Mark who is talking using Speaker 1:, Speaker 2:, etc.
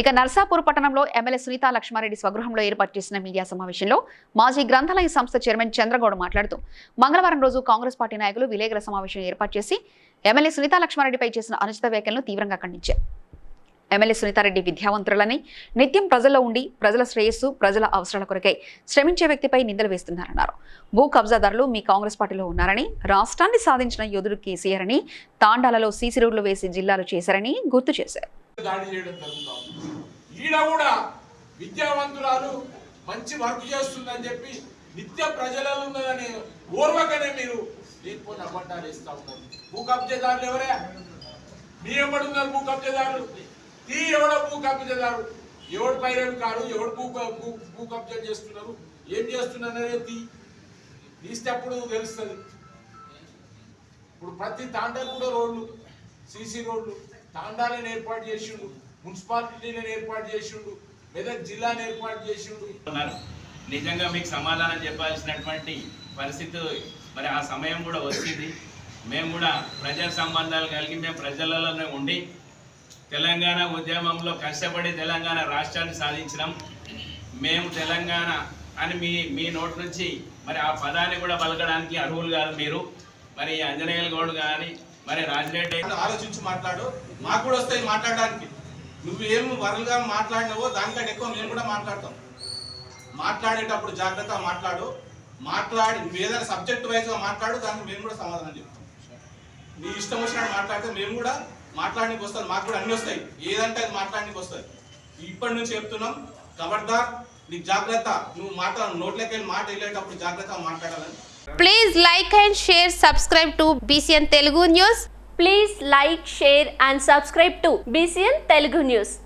Speaker 1: ఇక నర్సాపూర్ పట్టణంలో ఎమ్మెల్యే సునీతా లక్ష్మారెడ్డి స్వగృహంలో ఏర్పాటు చేసిన మీడియా సమావేశంలో మాజీ గ్రంథాలయ సంస్థ చైర్మన్ చంద్రగౌడ్ మాట్లాడుతూ మంగళవారం రోజు కాంగ్రెస్ పార్టీ నాయకులు విలేకరుల సమావేశం ఏర్పాటు చేసి ఎమ్మెల్యే సునీతా లక్ష్మారెడ్డిపై చేసిన అనుచిత వ్యాఖ్యలను తీవ్రంగా ఖండించారు. ఎమ్మెల్యే సునీతారెడ్డి విద్యావంతులని నిత్యం ప్రజల్లో ఉండి ప్రజల శ్రేయస్సు ప్రజల అవసరాల కొరకై శ్రమించే వ్యక్తిపై నిందలు వేస్తున్నారన్నారు. భూ కబ్జాదారులు మీ కాంగ్రెస్ పార్టీలో ఉన్నారని రాష్ట్రాన్ని సాధించిన యోధుడు కేసీఆర్ అని తాండాలలో సీసీ రోడ్లు వేసి జిల్లాలు చేశారని గుర్తు చేశారు.
Speaker 2: దాడి చేయడం జరుగుతాం. ఈడ కూడా విద్యావంతురాలు మంచి వర్క్ చేస్తుందని చెప్పి నిత్య ప్రజలలో ఉన్నదని ఓర్వకనే మీరు లేకపోతే అబద్ధాలు ఇస్తా ఉన్నారు. భూ కబ్జేదారులు ఎవరే? మీ ఎవడున్నారు భూ కబ్జేదారులు. తీ ఎవడో భూ కబ్జేదారు? ఎవడు పైరవి కాడు ఎవడు భూ భూ కబ్జా చేస్తున్నారు? ఏం చేస్తున్నారనే తీ తీస్తే అప్పుడు తెలుస్తుంది. ఇప్పుడు ప్రతి తాండాకు కూడా రోడ్లు సీసీ రోడ్లు తాండాలను ఏర్పాటు చేసిండు మున్సిపాలిటీలను ఏర్పాటు చేసిండు మెదక్ జిల్లాను ఏర్పాటు చేసిండు.
Speaker 3: నిజంగా మీకు సమాధానం చెప్పాల్సినటువంటి పరిస్థితి మరి ఆ సమయం కూడా వచ్చింది. మేము కూడా ప్రజా సంబంధాలు కలిగి మేము ప్రజలలోనే ఉండి తెలంగాణ ఉద్యమంలో కష్టపడి తెలంగాణ రాష్ట్రాన్ని సాధించినాం. మేము తెలంగాణ అని మీ మీ నోటి నుంచి మరి ఆ పదాన్ని కూడా పలకడానికి అర్హులు కాదు మీరు. మరి అంజనేయుల గౌడ్ కానీ మరి రాజిరెడ్డి
Speaker 4: అని ఆలోచించి మాట్లాడు. మాకు కూడా వస్తాయి మాట్లాడడానికి. నువ్వు ఏం వరలుగా మాట్లాడినావో దానికంటే ఎక్కువ మేము కూడా మాట్లాడతాం. మాట్లాడేటప్పుడు జాగ్రత్తగా మాట్లాడు. మాట్లాడి నువ్వు ఏదైనా సబ్జెక్ట్ వైజ్గా మాట్లాడు దానికి మేము కూడా సమాధానం చెప్తాం. నీ ఇష్టం వచ్చినట్టు మాట్లాడితే మేము కూడా మాట్లాడడానికి వస్తుంది మాకు కూడా అన్ని వస్తాయి. ఏదంటే అది మాట్లాడడానికి వస్తుంది ఇప్పటి నుంచి చెప్తున్నాం. ఖబర్దార్ నీకు జాగ్రత్త నువ్వు మాట నోట్లోకి వెళ్ళి మాట వెళ్ళేటప్పుడు జాగ్రత్తగా మాట్లాడాలని
Speaker 5: Please like and share, subscribe to BCN Telugu News.
Speaker 6: Please like, share and subscribe to BCN Telugu News.